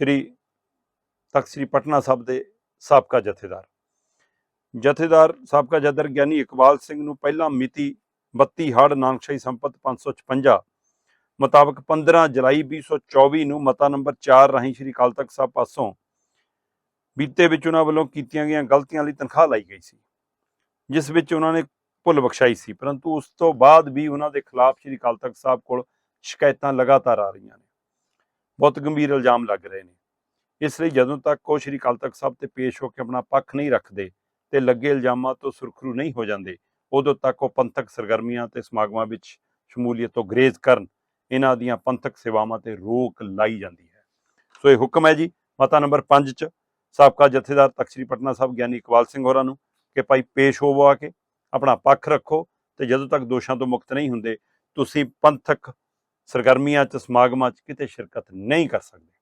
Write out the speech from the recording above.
ਸ਼੍ਰੀ ਤਖਤ ਸ੍ਰੀ ਪਟਨਾ ਸਾਹਿਬ ਦੇ ਸਾਬਕਾ ਜਥੇਦਾਰ। ਜਥੇਦਾਰ ਸਾਬਕਾ ਜਥੇਦਾਰ ਗਿਆਨੀ ਇਕਬਾਲ ਸਿੰਘ ਨੂੰ ਪਹਿਲਾਂ ਮਿਤੀ 32 ਹੜ ਨਾਨਕਸ਼ਾਹੀ ਸੰਪਤ 556 ਮੁਤਾਬਕ 15 ਜੁਲਾਈ 2024 ਨੂੰ ਮਤਾ ਨੰਬਰ 4 ਰਾਹੀਂ ਸ਼੍ਰੀ ਅਕਾਲ ਤਖਤ ਸਾਹਿਬ ਪਾਸੋਂ ਬੀਤੇ ਵਿੱਚ ਉਹਨਾਂ ਵੱਲੋਂ ਕੀਤੀਆਂ ਗਈਆਂ ਗਲਤੀਆਂ ਲਈ ਤਨਖਾਹ ਲਾਈ ਗਈ ਸੀ, ਜਿਸ ਵਿੱਚ ਉਹਨਾਂ ਨੇ ਭੁੱਲ ਬਖਸ਼ਾਈ ਸੀ, ਪਰੰਤੂ ਉਸ ਤੋਂ ਬਾਅਦ ਵੀ ਉਹਨਾਂ ਦੇ ਖਿਲਾਫ ਸ਼੍ਰੀ ਅਕਾਲ ਤਖਤ ਸਾਹਿਬ ਕੋਲ ਸ਼ਿਕਾਇਤਾਂ ਲਗਾਤਾਰ ਆ ਰਹੀਆਂ ਨੇ। ਬਹੁਤ ਗੰਭੀਰ ਇਲਜ਼ਾਮ ਲੱਗ ਰਹੇ ਨੇ। ਇਸ ਲਈ ਜਦੋਂ ਤੱਕ ਉਹ ਸ਼੍ਰੀ ਅਕਾਲ ਤਖਤ ਸਾਹਿਬ ਤੇ ਪੇਸ਼ ਹੋ ਕੇ ਆਪਣਾ ਪੱਖ ਨਹੀਂ ਰੱਖਦੇ ਤੇ ਲੱਗੇ ਇਲਜ਼ਾਮਾਂ ਤੋਂ ਸੁਰਖਰੂ ਨਹੀਂ ਹੋ ਜਾਂਦੇ, ਉਦੋਂ ਤੱਕ ਉਹ ਪੰਥਕ ਸਰਗਰਮੀਆਂ ਤੇ ਸਮਾਗਮਾਂ ਵਿੱਚ ਸ਼ਮੂਲੀਅਤ ਤੋਂ ਗਰੇਜ਼ ਕਰਨ ਇਹਨਾਂ ਦੀਆਂ ਪੰਥਕ ਸੇਵਾਵਾਂ ਤੇ ਰੋਕ ਲਾਈ ਜਾਂਦੀ ਹੈ। ਸੋ ਇਹ ਹੁਕਮ ਹੈ ਜੀ, ਮਤਾ ਨੰਬਰ 5 ਚ ਸਾਬਕਾ ਜਥੇਦਾਰ ਤਖ਼ਤ ਸ੍ਰੀ ਪਟਨਾ ਸਾਹਿਬ ਗਿਆਨੀ ਇਕਬਾਲ ਸਿੰਘ ਹੋਰਾਂ ਨੂੰ ਕਿ ਭਾਈ ਪੇਸ਼ ਹੋਵੋ ਆ ਕੇ, ਆਪਣਾ ਪੱਖ ਰੱਖੋ ਤੇ ਜਦੋਂ ਤੱਕ ਦੋਸ਼ਾਂ ਤੋਂ ਮੁਕਤ ਨਹੀਂ ਹੁੰਦੇ, ਤੁਸੀਂ ਪੰਥਕ ਸਰਗਰਮੀਆਂ ਚ ਸਮਾਗਮਾਂ ਚ ਕਿਤੇ ਸ਼ਿਰਕਤ ਨਹੀਂ ਕਰ ਸਕਦੇ।